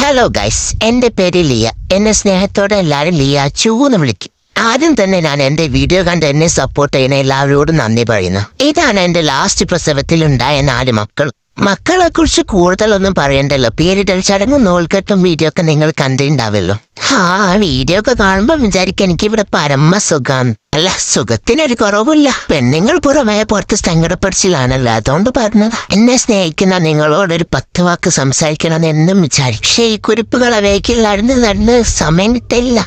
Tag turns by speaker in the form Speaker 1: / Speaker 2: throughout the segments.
Speaker 1: Hello guys എന്റെ പേര് ലിയ. എന്നെ സ്നേഹത്തോടെ എല്ലാവരും ലിയ ചൂ എന്ന് വിളിക്കും. ആദ്യം തന്നെ ഞാൻ എന്റെ വീഡിയോ കണ്ട് എന്നെ സപ്പോർട്ട് ചെയ്യുന്ന എല്ലാവരോടും നന്ദി പറയുന്നു. ഇതാണ് എന്റെ ലാസ്റ്റ് പ്രസവത്തിൽ ഉണ്ടായ നാല് മക്കൾ. മക്കളെ കുറിച്ച് കൂടുതലൊന്നും പറയണ്ടല്ലോ. പേരിടൽ ചടങ്ങും നോൽക്കെട്ടും വീഡിയോ ഒക്കെ നിങ്ങൾ കണ്ടിട്ടുണ്ടാവല്ലോ ആ വീഡിയോ ഒക്കെ കാണുമ്പോ വിചാരിക്കും എനിക്ക് ഇവിടെ പരമ സുഖം അല്ല സുഖത്തിനൊരു കുറവില്ല. പെണ്ണുങ്ങൾ പുറമേ പുറത്ത് സങ്കടപ്പെടിച്ചിലാണല്ലോ അതുകൊണ്ട് പറഞ്ഞത്. എന്നെ സ്നേഹിക്കുന്ന നിങ്ങളോട് ഒരു പത്ത് വാക്ക് സംസാരിക്കണമെന്ന് എന്നും വിചാരിക്കും. പക്ഷേ ഈ കുറിപ്പുകൾ അവയ്ക്ക് നടന്ന് നടന്ന് സമയം കിട്ടില്ല.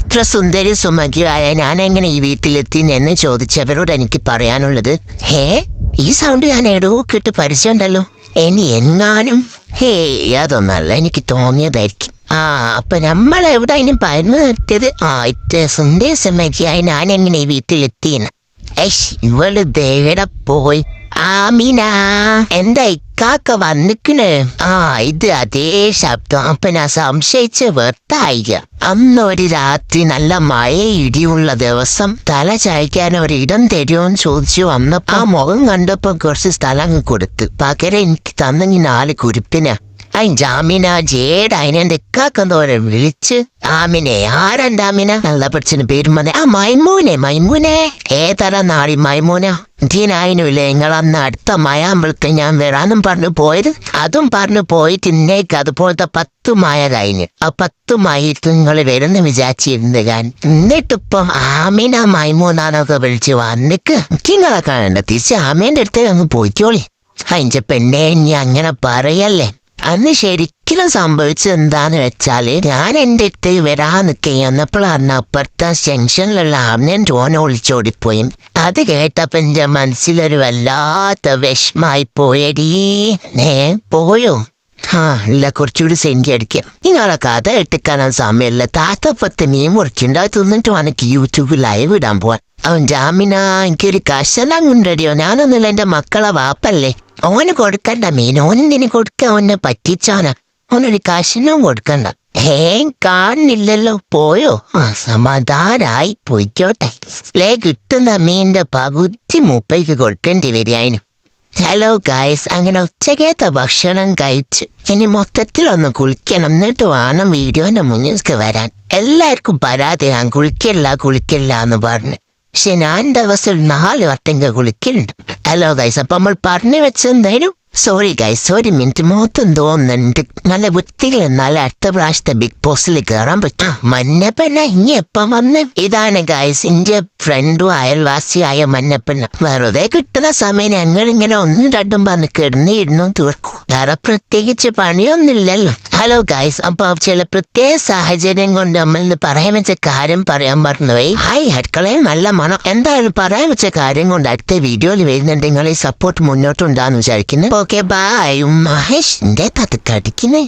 Speaker 1: ഇത്ര സുന്ദരി സുമഖിയായ ഞാൻ എങ്ങനെ ഈ വീട്ടിലെത്തി എന്ന് ചോദിച്ചവരോട് എനിക്ക് പറയാനുള്ളത് ഹേ ഈ സൗണ്ട് ഞാൻ എടോ കിട്ട് പരിചയമുണ്ടല്ലോ. ഇനി എങ്ങാനും ഹേ അതൊന്നല്ല എനിക്ക് തോന്നിയതായിരിക്കും. ആ അപ്പൊ നമ്മൾ അതിനും പറഞ്ഞു നിർത്തിയത് ആ ഇത്ര സുന്ദര സുമതിയായി ഞാൻ എങ്ങനെ വീട്ടിലെത്തിയെന്ന്. ഏഷ് ഇവൾ ദേവിടെ പോയി? ആമീന എന്താ ഇക്കാക്ക വന്നിക്കണ്? ആ ഇത് അതേ ശബ്ദം. അപ്പൊ ഞാൻ സംശയിച്ച് വെർത്തായിക അന്നൊരു രാത്രി നല്ല മഴ ഇടിയുള്ള ദിവസം തല ചായ്ക്കാൻ ഒരിടം തരുമോന്ന് ചോദിച്ചു വന്നപ്പോ ആ മുഖം കണ്ടപ്പോ കുറച്ച് സ്ഥലം കൊടുത്തു. പകരം എനിക്ക് തന്നെ നാല് കുരിപ്പിന ജാമിന ജേഡ് അതിനെന്റെ ഇക്കാക്കെന്തോരെ വിളിച്ച്? ആമിനെ ആരണ്ട് ആമിന? നല്ല പഠിച്ചിന് പേരും വന്നെ ആ മൈമൂനെ മൈമൂനെ. ഏതര നാളി മൈമൂന? ഇതിനായിനുമില്ല നിങ്ങൾ അന്ന് അടുത്ത മയാമ്പളത്തെ ഞാൻ വരാനും പറഞ്ഞു പോയത്. അതും പറഞ്ഞു പോയിട്ട് ഇന്നേക്ക് അതുപോലത്തെ പത്ത് മായ കഴിഞ്ഞ്. ആ പത്ത് മായിട്ട് നിങ്ങൾ വരുന്ന വിചാരിച്ചിരുന്നു ഞാൻ. എന്നിട്ടിപ്പൊ ആമിന മൈമൂന്നാന്നൊക്കെ വിളിച്ച് വന്നിക്ക്. നിങ്ങളെ കാണണ്ട തിരിച്ച് ആമേന്റെ അടുത്തേക്ക് അങ്ങ് പോയിക്കോളി. അതിന്റെ പെണ്ണേ ഇനി അങ്ങനെ പറയല്ലേ? അന്ന് ശരിക്കും സംഭവിച്ചത് എന്താന്ന് വെച്ചാൽ ഞാൻ എന്റെ അടുത്ത് വരാൻ നിൽക്കുന്നപ്പോഴാണ് അപ്പുറത്തെ ജംഗ്ഷനിലുള്ള ആമിനെ ടോൻ ഒളിച്ചോടിപ്പോയി അത് കേട്ടപ്പോ എന്റെ മനസ്സിലൊരു വല്ലാത്ത വിഷമായി പോയടീ. ഏ പോയോ? ആ ഇല്ല കുറച്ചുകൂടി സെന്റി അടിക്കാം. നിങ്ങളെ കഥ എട്ടിക്കാനാൻ സമയമില്ല. താത്തപ്പത്ത് മീൻ മുറിക്കുണ്ട്. അത് തിന്നിട്ട് എനിക്ക് യൂട്യൂബ് ലൈവ് ഇടാൻ പോവാൻ. അവൻ ജാമിന എനിക്കൊരു കഷണം കൊണ്ടടിയോ ഞാനൊന്നുമില്ല എന്റെ മക്കളെ വാപ്പല്ലേ. ഓന് കൊടുക്കണ്ട മീൻ ഓനെന്തിന് കൊടുക്ക? ഓനെ പറ്റിച്ചാന. ഓനൊരു കശനവും കൊടുക്കണ്ട. ഹേ കാണുന്നില്ലല്ലോ പോയോ? ആ സമാധാനായി പോയിക്കോട്ടെ. ലേ കിട്ടുന്ന മീനിന്റെ പകുതി മുപ്പയ്ക്ക് കൊടുക്കേണ്ടി വരികയായിരുന്നു ഹലോ ഗായ്സ് അങ്ങനെ ഉച്ചകേത്ത ഭക്ഷണം കഴിച്ച്. ഇനി മൊത്തത്തിൽ ഒന്ന് കുളിക്കണം. എന്നിട്ട് വേണം വീഡിയോന്റെ മുന്നിലേക്ക് വരാൻ. എല്ലാവർക്കും പരാതി ഞാൻ കുളിക്കില്ല കുളിക്കില്ല എന്ന് പറഞ്ഞു. പക്ഷെ ഞാൻ ദിവസം നാല് വട്ടങ്ക കുളിക്കലുണ്ട്. ഹലോ ഗൈസ് അപ്പൊ നമ്മൾ പറഞ്ഞു വെച്ചെന്തായാലും സോറി ഗൈസ് സോറി മിനിറ്റ് മൊത്തം തോന്നുന്നുണ്ട്. നല്ല വൃത്തിയിൽ എന്നാലും അടുത്ത പ്രാവശ്യത്തെ ബിഗ് ബോസിൽ കയറാൻ പറ്റും. മഞ്ഞപ്പന ഇനി എപ്പം വന്ന്? ഇതാണ് ഗൈസ് എന്റെ ഫ്രണ്ടും അയൽവാസിയായ മഞ്ഞപ്പന വെറുതെ കിട്ടുന്ന സമയം ഞങ്ങൾ ഇങ്ങനെ ഒന്നും രണ്ടും പറഞ്ഞ് കിടന്നിരുന്നു. തീർക്കും. വേറെ പ്രത്യേകിച്ച് പണിയൊന്നുമില്ലല്ലോ. ഹലോ ഗൈസ് അപ്പൊ ചില പ്രത്യേക സാഹചര്യം കൊണ്ട് നമ്മൾ ഇന്ന് പറയാൻ വെച്ച കാര്യം പറയാൻ മറന്നുപോയി. ഹൈ അടുക്കളയിൽ നല്ല മണം. എന്തായാലും പറയാൻ വെച്ച കാര്യം കൊണ്ട് അടുത്ത വീഡിയോയിൽ വരുന്നുണ്ട്. നിങ്ങൾ ഈ സപ്പോർട്ട് മുന്നോട്ടുണ്ടാന്ന് വിചാരിക്കുന്നു ഓക്കെ ബായും മഹേഷിന്റെ പതുക്കടിക്കുന്നേ